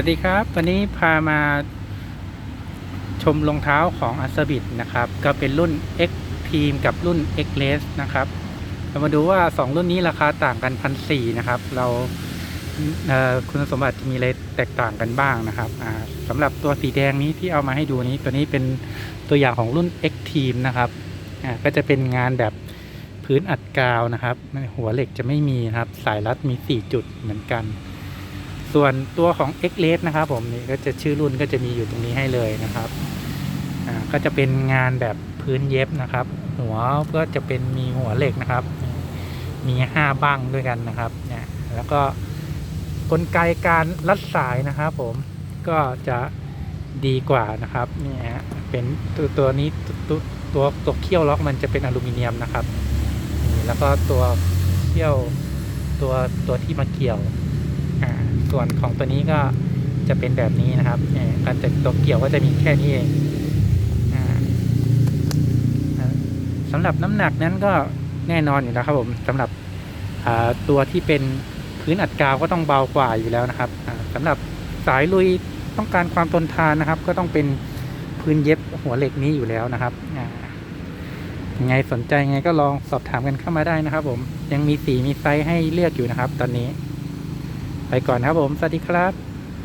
วัสดีครับ วันนี้พามาชมรองเท้าของอัสบิดนะครับ ก็เป็นรุ่น X Team กับรุ่น X l e s นะครับ เรามาดูว่า 2 รุ่นนี้ราคาต่างกันพันสนะครับ เราเคุณสมบัติมีอะไรแตกต่างกันบ้างนะครับสำหรับตัวสีแดงนี้ที่เอามาให้ดูนี้ ตัวนี้เป็นตัวอย่างของรุ่น X Team นะครับก็จะเป็นงานแบบพื้นอัดกาวนะครับ หัวเหล็กจะไม่มีครับ สายรัดมี 4 จุดเหมือนกัน ส่วนตัวของ X l e นะครับผมนี่ก็จะชื่อรุ่นก็จะมีอยู่ตรงนี้ให้เลยนะครับอ่าก็จะเป็นงานแบบพื้นเย็บนะครับ หัวก็จะเป็นมีหัวเหล็กนะครับ มีห้าบ้างด้วยกันนะครับเนี่ยแล้วก็กลไกการรัดสายนะครับผมก็จะดีกว่านะครับเนี่ยฮะเป็นตัวตัวนี้ตัวตัวตัวเขี้ยวล็อกมันจะเป็นอลูมิเนียมนะครับ แล้วก็ตัวเขี้ยวตัวตัวที่มาเกี่ยว อ่าส่วนของตัวนี้ก็จะเป็นแบบนี้นะครับเนี่ยการจะตัวเกี่ยวก็จะมีแค่นี้เองอ่าอ่าสำหรับน้ำหนักนั้นก็แน่นอนอยู่แล้วครับผมสำหรับตัวที่เป็นพื้นอัดกาวก็ต้องเบากว่าอยู่แล้วนะครับอ่าสำหรับสายลุยต้องการความทนทานนะครับ ก็ต้องเป็นพื้นเย็บหัวเหล็กนี้อยู่แล้วนะครับยังไงสนใจยังไงก็ลองสอบถามกันเข้ามาได้นะครับ ผมยังมีสีมีไซส์ให้เลือกอยู่นะครับ ตอนนี้ ไปก่อนครับผม สวัสดีครับ